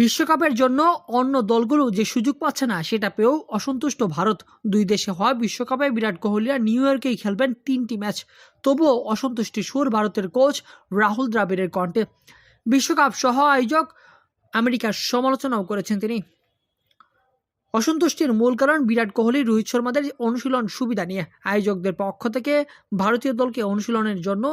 বিশ্বকাপের জন্য অন্য দলগুলো যে সুযোগ পাচ্ছে না, সেটা পেয়েও অসন্তুষ্ট ভারত। দুই দেশে হওয়া বিশ্বকাপে বিরাট কোহলিরা নিউ ইয়র্কেই খেলবেন তিনটি ম্যাচ। তবুও অসন্তুষ্টি সুর ভারতের কোচ রাহুল দ্রাবিড়ের কণ্ঠে। বিশ্বকাপ সহ আয়োজক আমেরিকার সমালোচনাও করেছেন তিনি। অসন্তুষ্টির মূল কারণ বিরাট কোহলি, রোহিত শর্মাদের অনুশীলন সুবিধা নিয়ে। আয়োজকদের পক্ষ থেকে ভারতীয় দলকে অনুশীলনের জন্য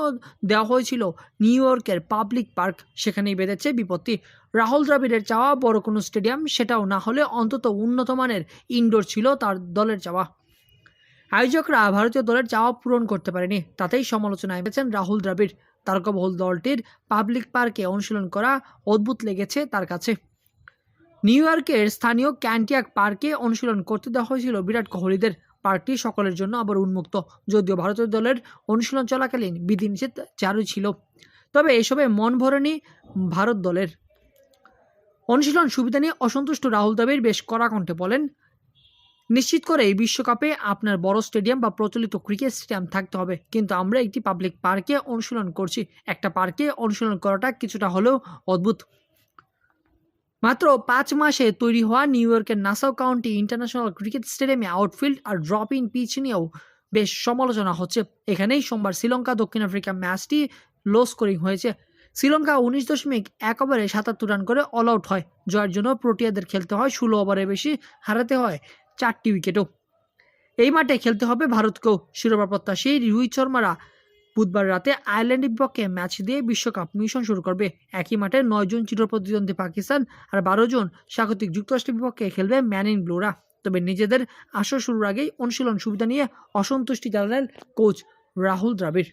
দেওয়া হয়েছিল নিউ ইয়র্কের পাবলিক পার্ক। সেখানেই বেঁধেছে বিপত্তি। রাহুল দ্রাবিড়ের চাওয়া বড় কোনো স্টেডিয়াম, সেটাও না হলে অন্তত উন্নত মানের ইনডোর ছিল তার দলের চাওয়া। আয়োজকরা ভারতীয় দলের চাওয়া পূরণ করতে পারেনি, তাতেই সমালোচনায় পেয়েছেন রাহুল দ্রাবিড়। তারকাবহুল দলটির পাবলিক পার্কে অনুশীলন করা অদ্ভুত লেগেছে তার কাছে। নিউ ইয়র্কের স্থানীয় ক্যান্টিয়াক পার্কে অনুশীলন করতে দেওয়া হয়েছিল বিরাট কোহলিদের। পার্কটি সকলের জন্য আবার উন্মুক্ত, যদিও ভারতীয় দলের অনুশীলন চলাকালীন বিধিনিষেধ চালু ছিল। তবে এসবে মন ভরেনি ভারত দলের। অনুশীলন সুবিধা নিয়ে অসন্তুষ্ট রাহুল দ্রাবিড় বেশ কড়া কণ্ঠে বলেন, নিশ্চিত করে এই বিশ্বকাপে আপনার বড় স্টেডিয়াম বা প্রচলিত ক্রিকেট স্টেডিয়াম থাকতে হবে। কিন্তু আমরা একটি পাবলিক পার্কে অনুশীলন করছি। একটা পার্কে অনুশীলন করাটা কিছুটা হলেও অদ্ভুত। মাত্র পাঁচ মাসে তৈরি হওয়া নিউ ইয়র্কের নাসাও কাউন্টি ইন্টারন্যাশনাল ক্রিকেট স্টেডিয়ামে আউটফিল্ড আর ড্রপ ইন পিচ নিয়েও বেশ সমালোচনা হচ্ছে। এখানেই সোমবার শ্রীলঙ্কা, দক্ষিণ আফ্রিকা ম্যাচটি লো স্কোরিং হয়েছে। শ্রীলঙ্কা উনিশ দশমিক এক ওভারে সাতাত্তর রান করে অল আউট হয় জয়ের জন্য প্রোটিয়াদের খেলতে হয় ষোলো ওভারে বেশি হারাতে হয় চারটি উইকেটও। এই মাঠে খেলতে হবে ভারতকেও। শিরোপা প্রত্যাশী রোহিত শর্মারা বুধবার রাতে আয়ারল্যান্ডের বিপক্ষে ম্যাচ দিয়ে বিশ্বকাপ মিশন শুরু করবে। একই মাঠে নয় জন চিরপ্রতিদ্বন্দ্বী পাকিস্তান আর বারো জন স্বাগতিক যুক্তরাষ্ট্রের বিপক্ষে খেলবে ম্যান ইন ব্লুরা। তবে নিজেদের আসর শুরুর আগেই অনুশীলন সুবিধা নিয়ে অসন্তুষ্টি জানালেন কোচ রাহুল দ্রাবিড়।